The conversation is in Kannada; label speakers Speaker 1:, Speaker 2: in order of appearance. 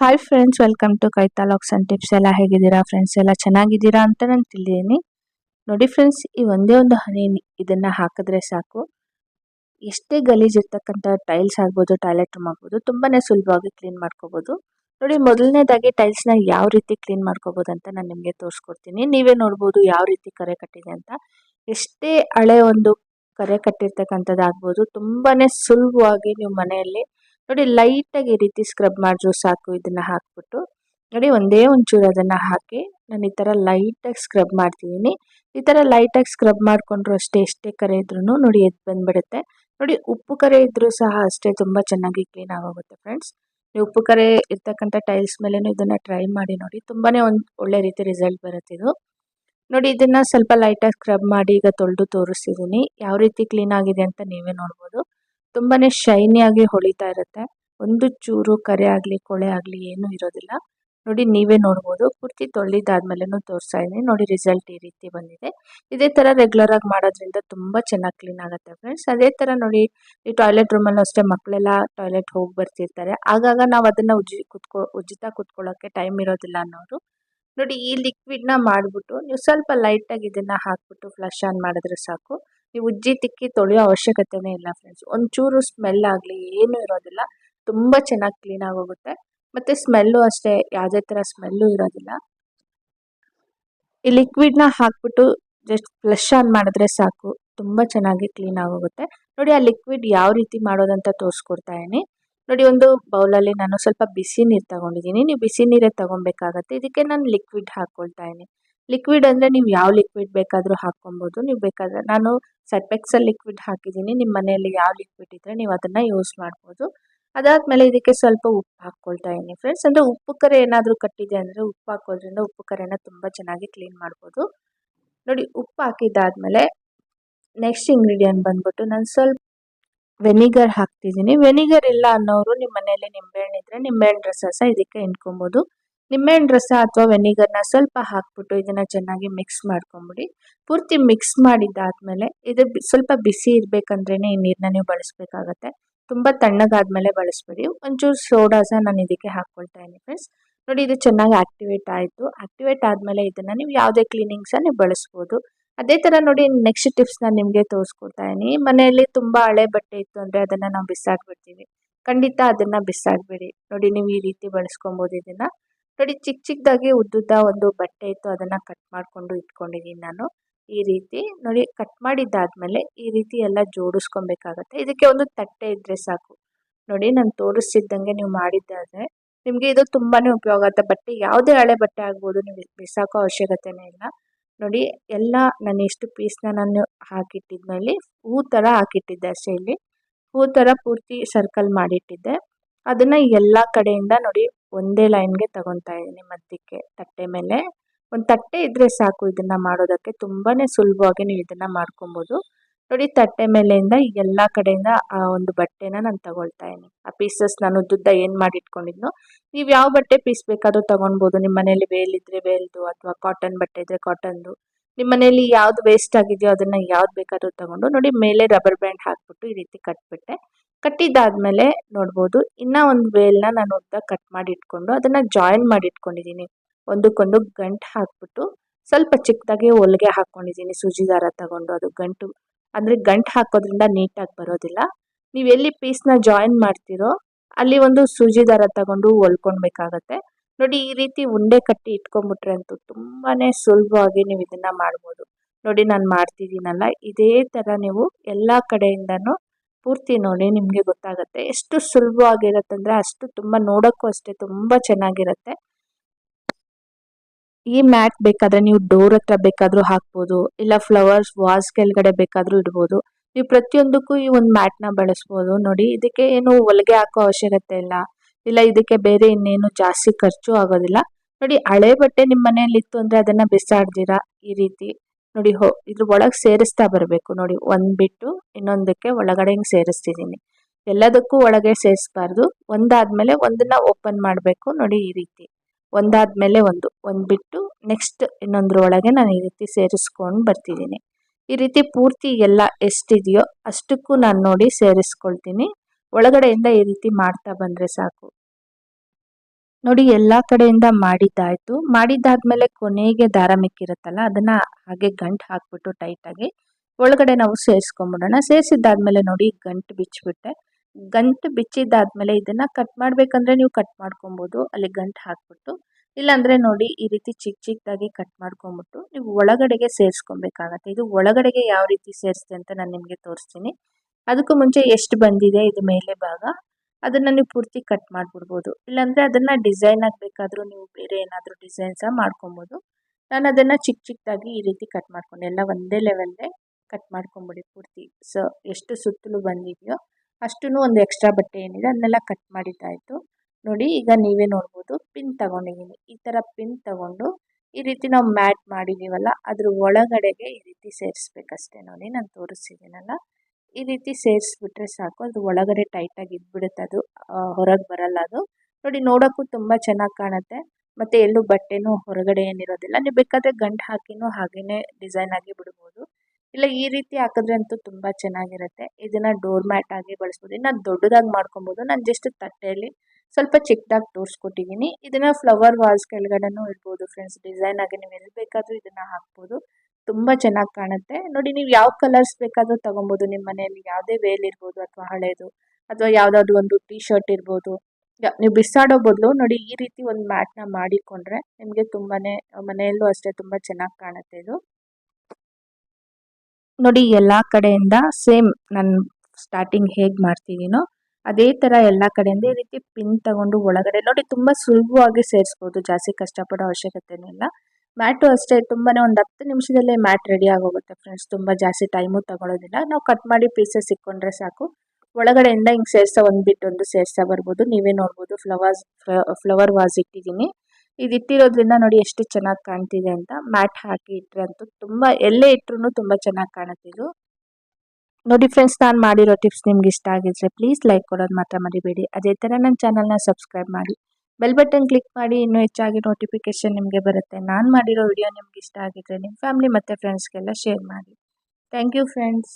Speaker 1: ಹಾಯ್ ಫ್ರೆಂಡ್ಸ್ ವೆಲ್ಕಮ್ ಟು ಕೈತಾ ಲಾಕ್ಸ್ ಅಂಡ್ ಟಿಪ್ಸ್ ಎಲ್ಲ ಹೇಗಿದ್ದೀರಾ ಫ್ರೆಂಡ್ಸ್ ಎಲ್ಲ ಚೆನ್ನಾಗಿದ್ದೀರಾ ಅಂತ ನಾನು ತಿಳಿದೀನಿ. ನೋಡಿ ಫ್ರೆಂಡ್ಸ್ ಈ ಒಂದೇ ಒಂದು ಹನಿ ಇದನ್ನು ಹಾಕಿದ್ರೆ ಸಾಕು. ಎಷ್ಟೇ ಗಲೀಜಿರ್ತಕ್ಕಂಥ ಟೈಲ್ಸ್ ಆಗ್ಬೋದು ಟಾಯ್ಲೆಟ್ ರೂಮ್ ಆಗ್ಬೋದು ತುಂಬಾ ಸುಲಭವಾಗಿ ಕ್ಲೀನ್ ಮಾಡ್ಕೋಬೋದು. ನೋಡಿ ಮೊದಲನೇದಾಗಿ ಟೈಲ್ಸ್ನ ಯಾವ ರೀತಿ ಕ್ಲೀನ್ ಮಾಡ್ಕೋಬೋದು ಅಂತ ನಾನು ನಿಮಗೆ ತೋರಿಸ್ಕೊಡ್ತೀನಿ. ನೀವೇ ನೋಡ್ಬೋದು ಯಾವ ರೀತಿ ಕರೆ ಕಟ್ಟಿದೆ ಅಂತ. ಎಷ್ಟೇ ಹಳೆ ಒಂದು ಕರೆ ಕಟ್ಟಿರ್ತಕ್ಕಂಥದ್ದಾಗ್ಬೋದು ತುಂಬಾ ಸುಲಭವಾಗಿ ನೀವು ಮನೆಯಲ್ಲಿ ನೋಡಿ ಲೈಟಾಗಿ ಈ ರೀತಿ ಸ್ಕ್ರಬ್ ಮಾಡಿದ್ರು ಸಾಕು, ಇದನ್ನ ಹಾಕ್ಬಿಟ್ಟು. ನೋಡಿ, ಒಂದೇ ಒಂಚೂರು ಅದನ್ನು ಹಾಕಿ ನಾನು ಈ ಥರ ಲೈಟಾಗಿ ಸ್ಕ್ರಬ್ ಮಾಡ್ತಿದ್ದೀನಿ. ಈ ಥರ ಲೈಟಾಗಿ ಸ್ಕ್ರಬ್ ಮಾಡಿಕೊಂಡ್ರು ಅಷ್ಟೇ, ಎಷ್ಟೇ ಕರೆ ಇದ್ರೂ ನೋಡಿ ಎದ್ದು ಬಂದ್ಬಿಡುತ್ತೆ. ನೋಡಿ, ಉಪ್ಪು ಕರೆ ಇದ್ದರೂ ಸಹ ಅಷ್ಟೇ ತುಂಬ ಚೆನ್ನಾಗಿ ಕ್ಲೀನ್ ಆಗೋಗುತ್ತೆ ಫ್ರೆಂಡ್ಸ್ ನೀವು ಉಪ್ಪು ಕರೆ ಇರ್ತಕ್ಕಂಥ ಟೈಲ್ಸ್ ಮೇಲೇ ಇದನ್ನು ಟ್ರೈ ಮಾಡಿ ನೋಡಿ ತುಂಬಾ ಒಂದು ಒಳ್ಳೆ ರೀತಿ ರಿಸಲ್ಟ್ ಬರುತ್ತೆ ಇದು. ನೋಡಿ, ಇದನ್ನು ಸ್ವಲ್ಪ ಲೈಟಾಗಿ ಸ್ಕ್ರಬ್ ಮಾಡಿ ಈಗ ತೊಳೆದು ತೋರಿಸ್ತಿದ್ದೀನಿ. ಯಾವ ರೀತಿ ಕ್ಲೀನ್ ಆಗಿದೆ ಅಂತ ನೀವೇ ನೋಡ್ಬೋದು. ತುಂಬಾ ಶೈನಿಯಾಗಿ ಹೊಳಿತಾ ಇರುತ್ತೆ. ಒಂದು ಚೂರು, ಕರೆ ಆಗಲಿ, ಕೊಳೆ ಆಗಲಿ ಏನೂ ಇರೋದಿಲ್ಲ. ನೋಡಿ, ನೀವೇ ನೋಡ್ಬೋದು. ಕುರ್ತಿ ತೊಳೆದಿದ್ದಾದ್ಮೇಲೆ ತೋರಿಸ್ತಾ ಇದ್ದೀನಿ. ನೋಡಿ, ರಿಸಲ್ಟ್ ಈ ರೀತಿ ಬಂದಿದೆ. ಇದೇ ಥರ ರೆಗ್ಯುಲರ್ ಆಗಿ ಮಾಡೋದ್ರಿಂದ ತುಂಬ ಚೆನ್ನಾಗಿ ಕ್ಲೀನ್ ಆಗುತ್ತೆ ಫ್ರೆಂಡ್ಸ್ ಅದೇ ಥರ ನೋಡಿ, ಈ ಟಾಯ್ಲೆಟ್ ರೂಮಲ್ಲೂ ಅಷ್ಟೇ ಮಕ್ಕಳೆಲ್ಲ ಟಾಯ್ಲೆಟ್ ಹೋಗಿ ಬರ್ತಿರ್ತಾರೆ. ಆಗಾಗ ನಾವು ಅದನ್ನು ಉಜ್ಜಿ ಕುತ್ಕೊ ಉಜ್ಜಿತಾ ಕುತ್ಕೊಳ್ಳೋಕ್ಕೆ ಟೈಮ್ ಇರೋದಿಲ್ಲ ಅನ್ನೋರು. ನೋಡಿ, ಈ ಲಿಕ್ವಿಡ್ನ ಮಾಡಿಬಿಟ್ಟು, ನೀವು ಸ್ವಲ್ಪ ಲೈಟಾಗಿ ಇದನ್ನು ಹಾಕ್ಬಿಟ್ಟು ಫ್ಲಶ್ ಆನ್ ಮಾಡಿದ್ರೆ ಸಾಕು. ನೀವು ಉಜ್ಜಿ ತಿಕ್ಕಿ ತೊಳೆಯೋ ಅವಶ್ಯಕತೆನೇ ಇಲ್ಲ ಫ್ರೆಂಡ್ಸ್ ಒಂಚೂರು ಸ್ಮೆಲ್ ಆಗಲಿ, ಏನೂ ಇರೋದಿಲ್ಲ. ತುಂಬ ಚೆನ್ನಾಗಿ ಕ್ಲೀನ್ ಹೋಗುತ್ತೆ. ಮತ್ತು ಸ್ಮೆಲ್ಲು ಅಷ್ಟೇ, ಯಾವುದೇ ಥರ ಸ್ಮೆಲ್ಲು ಇರೋದಿಲ್ಲ. ಈ ಲಿಕ್ವಿಡ್ನ ಹಾಕ್ಬಿಟ್ಟು ಜಸ್ಟ್ ಫ್ಲಶ್ ಆನ್ ಮಾಡಿದ್ರೆ ಸಾಕು. ತುಂಬ ಚೆನ್ನಾಗಿ ಕ್ಲೀನ್ ಆಗೋಗುತ್ತೆ ನೋಡಿ, ಆ ಲಿಕ್ವಿಡ್ ಯಾವ ರೀತಿ ಮಾಡೋದಂತ ತೋರಿಸ್ಕೊಡ್ತಾ ಇದ್ದೀನಿ. ನೋಡಿ, ಒಂದು ಬೌಲಲ್ಲಿ ನಾನು ಸ್ವಲ್ಪ ಬಿಸಿ ನೀರು ತಗೊಂಡಿದ್ದೀನಿ. ನೀವು ಬಿಸಿ ನೀರೇ ತಗೊಬೇಕಾಗತ್ತೆ. ಇದಕ್ಕೆ ನಾನು ಲಿಕ್ವಿಡ್ ಹಾಕ್ಕೊಳ್ತಾ ಇದ್ದೀನಿ. ಲಿಕ್ವಿಡ್ ಅಂದರೆ ನೀವು ಯಾವ ಲಿಕ್ವಿಡ್ ಬೇಕಾದರೂ ಹಾಕ್ಕೊಬೋದು. ನೀವು ಬೇಕಾದರೆ ನಾನು ಸರ್ಪೆಕ್ಸಲ್ ಲಿಕ್ವಿಡ್ ಹಾಕಿದ್ದೀನಿ. ನಿಮ್ಮ ಮನೆಯಲ್ಲಿ ಯಾವ ಲಿಕ್ವಿಡ್ ಇದ್ದರೆ ನೀವು ಅದನ್ನು ಯೂಸ್ ಮಾಡ್ಬೋದು. ಅದಾದಮೇಲೆ ಇದಕ್ಕೆ ಸ್ವಲ್ಪ ಉಪ್ಪು ಹಾಕ್ಕೊಳ್ತಾ ಇದ್ದೀನಿ ಫ್ರೆಂಡ್ಸ್ ಅಂದರೆ ಉಪ್ಪು ಕರೆ ಏನಾದರೂ ಕಟ್ಟಿದೆ ಅಂದರೆ ಉಪ್ಪು ಹಾಕೋದ್ರಿಂದ ಉಪ್ಪು ಕರೆನ ತುಂಬ ಚೆನ್ನಾಗಿ ಕ್ಲೀನ್ ಮಾಡ್ಬೋದು. ನೋಡಿ, ಉಪ್ಪು ಹಾಕಿದ್ದಾದಮೇಲೆ ನೆಕ್ಸ್ಟ್ ಇಂಗ್ರೀಡಿಯೆಂಟ್ ಬಂದ್ಬಿಟ್ಟು ನಾನು ಸ್ವಲ್ಪ ವೆನಿಗರ್ ಹಾಕ್ತಿದ್ದೀನಿ. ವೆನಿಗರ್ ಇಲ್ಲ ಅನ್ನೋರು ನಿಮ್ಮ ಮನೆಯಲ್ಲಿ ನಿಂಬೆಹಣ್ಣು ಇದ್ದರೆ ನಿಂಬೆಹಣ್ಣು ರಸ ಸಹ ಇದಕ್ಕೆ ಹಿಂಡ್ಕೊಬೋದು. ನಿಂಬೆಹಣ್ಣು ರಸ ಅಥವಾ ವೆನಿಗರ್ನ ಸ್ವಲ್ಪ ಹಾಕ್ಬಿಟ್ಟು ಇದನ್ನು ಚೆನ್ನಾಗಿ ಮಿಕ್ಸ್ ಮಾಡ್ಕೊಂಬಿಡಿ. ಪೂರ್ತಿ ಮಿಕ್ಸ್ ಮಾಡಿದ್ದಾದಮೇಲೆ ಇದು ಸ್ವಲ್ಪ ಬಿಸಿ ಇರಬೇಕಂದ್ರೇ ಈ ನೀರನ್ನ ನೀವು ಬಳಸಬೇಕಾಗತ್ತೆ. ತುಂಬ ತಣ್ಣಗಾದ್ಮೇಲೆ ಬಳಸಬೇಡಿ. ಒಂಚೂರು ಸೋಡಾಸ ನಾನು ಇದಕ್ಕೆ ಹಾಕ್ಕೊಳ್ತಾ ಇದ್ದೀನಿ ಫ್ರೆಂಡ್ಸ್ ನೋಡಿ ಇದು ಚೆನ್ನಾಗಿ ಆಕ್ಟಿವೇಟ್ ಆಯಿತು. ಆಕ್ಟಿವೇಟ್ ಆದಮೇಲೆ ಇದನ್ನು ನೀವು ಯಾವುದೇ ಕ್ಲೀನಿಂಗ್ ಸಹ ನೀವು ಬಳಸ್ಬೋದು. ಅದೇ ಥರ ನೋಡಿ ನೆಕ್ಸ್ಟ್ ಟಿಪ್ಸ್ ನಾನು ನಿಮಗೆ ತೋರಿಸ್ಕೊಳ್ತಾ ಇದ್ದೀನಿ. ಮನೆಯಲ್ಲಿ ತುಂಬ ಹಳೆ ಬಟ್ಟೆ ಇತ್ತು ಅಂದರೆ ಅದನ್ನು ನಾವು ಬಿಸಾಕ್ಬಿಡ್ತೀವಿ. ಖಂಡಿತ ಅದನ್ನು ಬಿಸಾಕ್ಬೇಡಿ. ನೋಡಿ ನೀವು ಈ ರೀತಿ ಬಳಸ್ಕೊಬೋದು ಇದನ್ನು. ನೋಡಿ ಚಿಕ್ಕ ಚಿಕ್ಕದಾಗಿ ಉದ್ದುದ್ದ ಒಂದು ಬಟ್ಟೆ ಇತ್ತು, ಅದನ್ನು ಕಟ್ ಮಾಡಿಕೊಂಡು ಇಟ್ಕೊಂಡಿದ್ದೀನಿ ನಾನು. ಈ ರೀತಿ ನೋಡಿ ಕಟ್ ಮಾಡಿದ್ದಾದಮೇಲೆ ಈ ರೀತಿ ಎಲ್ಲ ಜೋಡಿಸ್ಕೊಬೇಕಾಗತ್ತೆ. ಇದಕ್ಕೆ ಒಂದು ತಟ್ಟೆ ಇದ್ದರೆ ಸಾಕು. ನೋಡಿ ನಾನು ತೋರಿಸ್ತಿದ್ದಂಗೆ ನೀವು ಮಾಡಿದ್ದಾದರೆ ನಿಮಗೆ ಇದು ತುಂಬಾ ಉಪಯೋಗ ಆಗುತ್ತೆ. ಬಟ್ಟೆ ಯಾವುದೇ ಹಳೆ ಬಟ್ಟೆ ಆಗ್ಬೋದು, ನೀವು ಬಿಸಾಕೋ ಅವಶ್ಯಕತೆನೇ ಇಲ್ಲ. ನೋಡಿ ಎಲ್ಲ ನಾನು ಎಷ್ಟು ಪೀಸ್ನ ನಾನು ಹಾಕಿಟ್ಟಿದ್ಮೇಲೆ ಹೂ ಥರ ಹಾಕಿಟ್ಟಿದ್ದೆ ಅಷ್ಟೇ ಇಲ್ಲಿ. ಹೂ ಥರ ಪೂರ್ತಿ ಸರ್ಕಲ್ ಮಾಡಿಟ್ಟಿದ್ದೆ. ಅದನ್ನು ಎಲ್ಲ ಕಡೆಯಿಂದ ನೋಡಿ ಒಂದೇ ಲೈನ್ಗೆ ತಗೊತಾ ಇದ್ದೀನಿ ಮಧ್ಯಕ್ಕೆ ತಟ್ಟೆ ಮೇಲೆ. ಒಂದು ತಟ್ಟೆ ಇದ್ದರೆ ಸಾಕು ಇದನ್ನು ಮಾಡೋದಕ್ಕೆ. ತುಂಬಾ ಸುಲಭವಾಗಿ ನೀವು ಇದನ್ನು ಮಾಡ್ಕೊಬೋದು. ನೋಡಿ ತಟ್ಟೆ ಮೇಲೆಯಿಂದ ಎಲ್ಲ ಕಡೆಯಿಂದ ಆ ಒಂದು ಬಟ್ಟೆನ ನಾನು ತಗೊಳ್ತಾ ಇದ್ದೀನಿ. ಆ ಪೀಸಸ್ ನಾನು ಉದ್ದುದ್ದ ಏನು ಮಾಡಿ ಇಟ್ಕೊಂಡಿದ್ನೋ ನೀವು ಯಾವ ಬಟ್ಟೆ ಪೀಸ್ ಬೇಕಾದರೂ ತೊಗೊಳ್ಬೋದು. ನಿಮ್ಮ ಮನೇಲಿ ವೇಲಿದ್ರೆ ವೇಲ್ದು ಅಥವಾ ಕಾಟನ್ ಬಟ್ಟೆ ಇದ್ದರೆ ಕಾಟನ್ದು. ನಿಮ್ಮ ಮನೇಲಿ ಯಾವ್ದು ವೇಸ್ಟ್ ಆಗಿದೆಯೋ ಅದನ್ನು ಯಾವ್ದು ಬೇಕಾದರೂ ತಗೊಂಡು ನೋಡಿ ಮೇಲೆ ರಬ್ಬರ್ ಬ್ಯಾಂಡ್ ಹಾಕ್ಬಿಟ್ಟು ಈ ರೀತಿ ಕಟ್ಬಿಟ್ಟೆ. ಕಟ್ಟಿದ್ದಾದಮೇಲೆ ನೋಡ್ಬೋದು, ಇನ್ನೂ ಒಂದು ವೇಲ್ನ ನಾನು ಉದ್ದ ಕಟ್ ಮಾಡಿ ಇಟ್ಕೊಂಡು ಅದನ್ನು ಜಾಯಿನ್ ಮಾಡಿ ಇಟ್ಕೊಂಡಿದ್ದೀನಿ ಒಂದಕ್ಕೊಂದು ಗಂಟು ಹಾಕ್ಬಿಟ್ಟು ಸ್ವಲ್ಪ ಚಿಕ್ಕದಾಗಿ ಹೊಲಿಗೆ ಹಾಕ್ಕೊಂಡಿದ್ದೀನಿ ಸೂಜಿ ದಾರ ತಗೊಂಡು ಅದು ಗಂಟು. ಅಂದರೆ ಗಂಟು ಹಾಕೋದ್ರಿಂದ ನೀಟಾಗಿ ಬರೋದಿಲ್ಲ. ನೀವು ಎಲ್ಲಿ ಪೀಸ್ನ ಜಾಯಿನ್ ಮಾಡ್ತೀರೋ ಅಲ್ಲಿ ಒಂದು ಸೂಜಿ ದಾರ ತಗೊಂಡು ಹೊಲ್ಕೊಳ್ಬೇಕಾಗತ್ತೆ ನೋಡಿ, ಈ ರೀತಿ ಉಂಡೆ ಕಟ್ಟಿ ಇಟ್ಕೊಂಡ್ಬಿಟ್ರೆ ಅಂತೂ ತುಂಬಾ ಸುಲಭವಾಗಿ ನೀವು ಇದನ್ನು ಮಾಡ್ಬೋದು. ನೋಡಿ, ನಾನು ಮಾಡ್ತಿದ್ದೀನಲ್ಲ, ಇದೇ ಥರ ನೀವು ಎಲ್ಲ ಕಡೆಯಿಂದನೂ ಪೂರ್ತಿ ನೋಡಿ ನಿಮಗೆ ಗೊತ್ತಾಗುತ್ತೆ. ಎಷ್ಟು ಸುಲಭವಾಗಿರುತ್ತೆ ಅಂದರೆ ಅಷ್ಟು ತುಂಬ ನೋಡೋಕ್ಕೂ ಅಷ್ಟೇ ತುಂಬ ಚೆನ್ನಾಗಿರುತ್ತೆ. ಈ ಮ್ಯಾಟ್ ಬೇಕಾದರೆ ನೀವು ಡೋರ್ ಹತ್ರ ಬೇಕಾದರೂ ಹಾಕ್ಬೋದು, ಇಲ್ಲ ಫ್ಲವರ್ಸ್ ವಾಸ್ ಕೆಳಗಡೆ ಬೇಕಾದರೂ ಇಡ್ಬೋದು. ನೀವು ಪ್ರತಿಯೊಂದಕ್ಕೂ ಈ ಒಂದು ಮ್ಯಾಟ್ನ ಬಳಸ್ಬೋದು. ನೋಡಿ, ಇದಕ್ಕೆ ಏನು ಹೊಲಿಗೆ ಹಾಕೋ ಅವಶ್ಯಕತೆ ಇಲ್ಲ. ಇಲ್ಲ, ಇದಕ್ಕೆ ಬೇರೆ ಇನ್ನೇನು ಜಾಸ್ತಿ ಖರ್ಚು ಆಗೋದಿಲ್ಲ. ನೋಡಿ, ಹಳೆ ಬಟ್ಟೆ ನಿಮ್ಮ ಮನೆಯಲ್ಲಿತ್ತು ಅಂದರೆ ಅದನ್ನು ಬಿಸಾಡ್ದಿರಾ ಈ ರೀತಿ. ನೋಡಿ ಹೋ, ಇದ್ರ ಒಳಗೆ ಸೇರಿಸ್ತಾ ಬರಬೇಕು. ನೋಡಿ, ಒಂದು ಬಿಟ್ಟು ಇನ್ನೊಂದಕ್ಕೆ ಒಳಗಡೆ ಹಿಂಗೆ ಸೇರಿಸ್ತಿದ್ದೀನಿ. ಎಲ್ಲದಕ್ಕೂ ಒಳಗೆ ಸೇರಿಸ್ಬಾರ್ದು. ಒಂದಾದಮೇಲೆ ಒಂದನ್ನು ಓಪನ್ ಮಾಡಬೇಕು. ನೋಡಿ, ಈ ರೀತಿ. ಒಂದಾದಮೇಲೆ ಒಂದು. ಒಂದು ಬಿಟ್ಟು ನೆಕ್ಸ್ಟ್ ಇನ್ನೊಂದ್ರ ಒಳಗೆ ನಾನು ಈ ರೀತಿ ಸೇರಿಸ್ಕೊಂಡು ಬರ್ತಿದ್ದೀನಿ. ಈ ರೀತಿ ಪೂರ್ತಿ ಎಲ್ಲ ಎಷ್ಟಿದೆಯೋ ಅಷ್ಟಕ್ಕೂ ನಾನು ನೋಡಿ ಸೇರಿಸ್ಕೊಳ್ತೀನಿ. ಒಳಗಡೆಯಿಂದ ಈ ರೀತಿ ಮಾಡ್ತಾ ಬಂದರೆ ಸಾಕು. ನೋಡಿ, ಎಲ್ಲ ಕಡೆಯಿಂದ ಮಾಡಿದ್ದಾಯ್ತು. ಮಾಡಿದ್ದಾದ್ಮೇಲೆ ಕೊನೆಗೆ ದಾರ ಮಿಕ್ಕಿರುತ್ತಲ್ಲ, ಅದನ್ನ ಹಾಗೆ ಗಂಟು ಹಾಕ್ಬಿಟ್ಟು ಟೈಟಾಗಿ ಒಳಗಡೆ ನಾವು ಸೇರಿಸ್ಕೊಂಬಿಡೋಣ. ಸೇರಿಸಿದ್ದಾದ್ಮೇಲೆ ನೋಡಿ, ಗಂಟು ಬಿಚ್ಚಿಬಿಟ್ಟೆ. ಗಂಟು ಬಿಚ್ಚಿದ್ದಾದ್ಮೇಲೆ ಇದನ್ನ ಕಟ್ ಮಾಡ್ಬೇಕಂದ್ರೆ ನೀವು ಕಟ್ ಮಾಡ್ಕೊಬೋದು. ಅಲ್ಲಿ ಗಂಟು ಹಾಕ್ಬಿಟ್ಟು, ಇಲ್ಲಾಂದ್ರೆ ನೋಡಿ, ಈ ರೀತಿ ಚಿಕ್ಕ ಚಿಕ್ಕದಾಗಿ ಕಟ್ ಮಾಡ್ಕೊಂಬಿಟ್ಟು ನೀವು ಒಳಗಡೆಗೆ ಸೇರಿಸ್ಕೊಬೇಕಾಗತ್ತೆ. ಇದು ಒಳಗಡೆಗೆ ಯಾವ ರೀತಿ ಸೇರಿಸ್ತೆ ಅಂತ ನಾನು ನಿಮಗೆ ತೋರಿಸ್ತೀನಿ. ಅದಕ್ಕೂ ಮುಂಚೆ ಎಷ್ಟು ಬಂದಿದೆ, ಇದು ಮೇಲೆ ಭಾಗ? ಅದನ್ನ ನೀವು ಪೂರ್ತಿ ಕಟ್ ಮಾಡಿಬಿಡ್ಬೋದು. ಇಲ್ಲಾಂದರೆ ಅದನ್ನು ಡಿಸೈನ್ ಆಗಬೇಕಾದ್ರೂ ನೀವು ಬೇರೆ ಏನಾದರೂ ಡಿಸೈನ್ ಸಹ ಮಾಡ್ಕೊಬೋದು. ನಾನು ಅದನ್ನು ಚಿಕ್ಕ ಚಿಕ್ಕದಾಗಿ ಈ ರೀತಿ ಕಟ್ ಮಾಡ್ಕೊಂಡು. ಎಲ್ಲ ಒಂದೇ ಲೆವೆಲ್ಲೇ ಕಟ್ ಮಾಡ್ಕೊಂಬಿಡಿ ಪೂರ್ತಿ. ಸೊ ಎಷ್ಟು ಸುತ್ತಲೂ ಬಂದಿದೆಯೋ ಅಷ್ಟೂ ಒಂದು ಎಕ್ಸ್ಟ್ರಾ ಬಟ್ಟೆ ಏನಿದೆ ಅದನ್ನೆಲ್ಲ ಕಟ್ ಮಾಡಿದ್ದಾಯಿತು ನೋಡಿ, ಈಗ ನೀವೇ ನೋಡ್ಬೋದು ಪಿನ್ ತಗೊಂಡಿದ್ದೀನಿ. ಈ ಥರ ಪಿನ್ ತಗೊಂಡು ಈ ರೀತಿ ನಾವು ಮ್ಯಾಟ್ ಮಾಡಿದ್ದೀವಲ್ಲ ಅದ್ರ ಒಳಗಡೆಗೆ ಈ ರೀತಿ ಸೇರಿಸ್ಬೇಕಷ್ಟೇ. ನೋಡಿ, ನಾನು ತೋರಿಸಿದ್ದೀನಲ್ಲ ಈ ರೀತಿ ಸೇರಿಸ್ಬಿಟ್ರೆ ಸಾಕು. ಅದು ಒಳಗಡೆ ಟೈಟಾಗಿ ಇದ್ಬಿಡುತ್ತೆ ಅದು. ಹೊರಗೆ ಬರಲ್ಲ ಅದು. ನೋಡಿ, ನೋಡೋಕ್ಕೂ ತುಂಬ ಚೆನ್ನಾಗಿ ಕಾಣುತ್ತೆ. ಮತ್ತು ಎಲ್ಲೂ ಬಟ್ಟೆನೂ ಹೊರಗಡೆ ಏನಿರೋದಿಲ್ಲ. ನೀವು ಬೇಕಾದರೆ ಗಂಟು ಹಾಕಿನೂ ಹಾಗೆಯೇ ಡಿಸೈನ್ ಆಗಿ ಬಿಡ್ಬೋದು. ಇಲ್ಲ, ಈ ರೀತಿ ಹಾಕಿದ್ರೆ ಅಂತೂ ತುಂಬ ಚೆನ್ನಾಗಿರುತ್ತೆ. ಇದನ್ನು ಡೋರ್ ಮ್ಯಾಟ್ ಆಗಿ ಬಳಸ್ಬೋದು. ಇನ್ನು ದೊಡ್ಡದಾಗಿ ಮಾಡ್ಕೊಬೋದು. ನಾನು ಜಸ್ಟ್ ತಟ್ಟೆಯಲ್ಲಿ ಸ್ವಲ್ಪ ಚಿಕ್ಕದಾಗಿ ತೋರಿಸ್ಕೊಟ್ಟಿದ್ದೀನಿ ಇದನ್ನು ಫ್ಲವರ್ ವಾಸ್ ಕೆಳಗಡೆನೂ ಇಡ್ಬೋದು ಫ್ರೆಂಡ್ಸ್ ಡಿಸೈನ್ ಆಗಿ ನೀವು ಎಲ್ಲಿ ಬೇಕಾದರೂ ಇದನ್ನು ಹಾಕ್ಬೋದು. ತುಂಬ ಚೆನ್ನಾಗಿ ಕಾಣುತ್ತೆ. ನೋಡಿ, ನೀವು ಯಾವ ಕಲರ್ಸ್ ಬೇಕಾದರೂ ತೊಗೊಬೋದು. ನಿಮ್ಮ ಮನೆಯಲ್ಲಿ ಯಾವುದೇ ವೇಲ್ ಇರ್ಬೋದು ಅಥವಾ ಹಳೇದು, ಅಥವಾ ಯಾವುದಾದ್ರು ಒಂದು ಟೀ ಶರ್ಟ್ ಇರ್ಬೋದು ನೀವು ಬಿಸಾಡೋ ಬದಲು ನೋಡಿ, ಈ ರೀತಿ ಒಂದು ಮ್ಯಾಟ್ನ ಮಾಡಿಕೊಂಡ್ರೆ ನಿಮಗೆ ತುಂಬಾ ಮನೆಯಲ್ಲೂ ಅಷ್ಟೇ ತುಂಬ ಚೆನ್ನಾಗಿ ಕಾಣುತ್ತೆ ಇದು. ನೋಡಿ, ಎಲ್ಲ ಕಡೆಯಿಂದ ಸೇಮ್ ನಾನು ಸ್ಟಾರ್ಟಿಂಗ್ ಹೇಗೆ ಮಾಡ್ತಿದ್ದೀನೋ ಅದೇ ಥರ ಎಲ್ಲ ಕಡೆಯಿಂದ ಈ ರೀತಿ ಪಿನ್ ತಗೊಂಡು ಒಳಗಡೆ ನೋಡಿ, ತುಂಬ ಸುಲಭವಾಗಿ ಸೇರಿಸ್ಬೋದು. ಜಾಸ್ತಿ ಕಷ್ಟಪಡೋ ಅವಶ್ಯಕತೆ ಇಲ್ಲ. ಮ್ಯಾಟು ಅಷ್ಟೇ ತುಂಬಾ ಒಂದು ಹತ್ತು ನಿಮಿಷದಲ್ಲೇ ಮ್ಯಾಟ್ ರೆಡಿ ಆಗೋಗುತ್ತೆ ಫ್ರೆಂಡ್ಸ್ ತುಂಬ ಜಾಸ್ತಿ ಟೈಮು ತಗೊಳ್ಳೋದಿಲ್ಲ ನಾವು ಕಟ್ ಮಾಡಿ ಪೀಸಸ್ ಇಕ್ಕೊಂಡ್ರೆ ಸಾಕು. ಒಳಗಡೆಯಿಂದ ಹಿಂಗೆ ಸೇರಿಸ್ತಾ ಒಂದು ಬಿಟ್ಟು ಒಂದು ಸೇರಿಸ್ತಾ ಬರ್ಬೋದು. ನೀವೇ ನೋಡ್ಬೋದು ಫ್ಲವರ್ಸ್ ಫ್ಲವರ್ ವಾಸ್ ಇಟ್ಟಿದ್ದೀನಿ. ಇದು ಇಟ್ಟಿರೋದ್ರಿಂದ ನೋಡಿ ಎಷ್ಟು ಚೆನ್ನಾಗಿ ಕಾಣ್ತಿದೆ ಅಂತ. ಮ್ಯಾಟ್ ಹಾಕಿ ಇಟ್ಟರೆ ಅಂತೂ ತುಂಬ, ಎಲ್ಲೇ ಇಟ್ಟರು ತುಂಬ ಚೆನ್ನಾಗಿ ಕಾಣುತ್ತೆ ಇದು. ನೋಡಿ ಫ್ರೆಂಡ್ಸ್ ನಾನು ಮಾಡಿರೋ ಟಿಪ್ಸ್ ನಿಮ್ಗೆ ಇಷ್ಟ ಆಗಿದ್ರೆ ಪ್ಲೀಸ್ ಲೈಕ್ ಕೊಡೋದು ಮಾತ್ರ ಮರಿಬೇಡಿ. ಅದೇ ಥರ ನನ್ನ ಚಾನಲ್ನ ಸಬ್ಸ್ಕ್ರೈಬ್ ಮಾಡಿ. ಬೆಲ್ ಬಟನ್ ಕ್ಲಿಕ್ ಮಾಡಿ ಇನ್ನೂ ಹೆಚ್ಚಾಗಿ ನೋಟಿಫಿಕೇಷನ್ ನಿಮಗೆ ಬರುತ್ತೆ. ನಾನು ಮಾಡಿರೋ ವಿಡಿಯೋ ನಿಮ್ಗೆ ಇಷ್ಟ ಆಗಿದ್ದರೆ ನಿಮ್ಮ ಫ್ಯಾಮಿಲಿ ಮತ್ತು ಫ್ರೆಂಡ್ಸ್ಗೆಲ್ಲ ಶೇರ್ ಮಾಡಿ. Thank you friends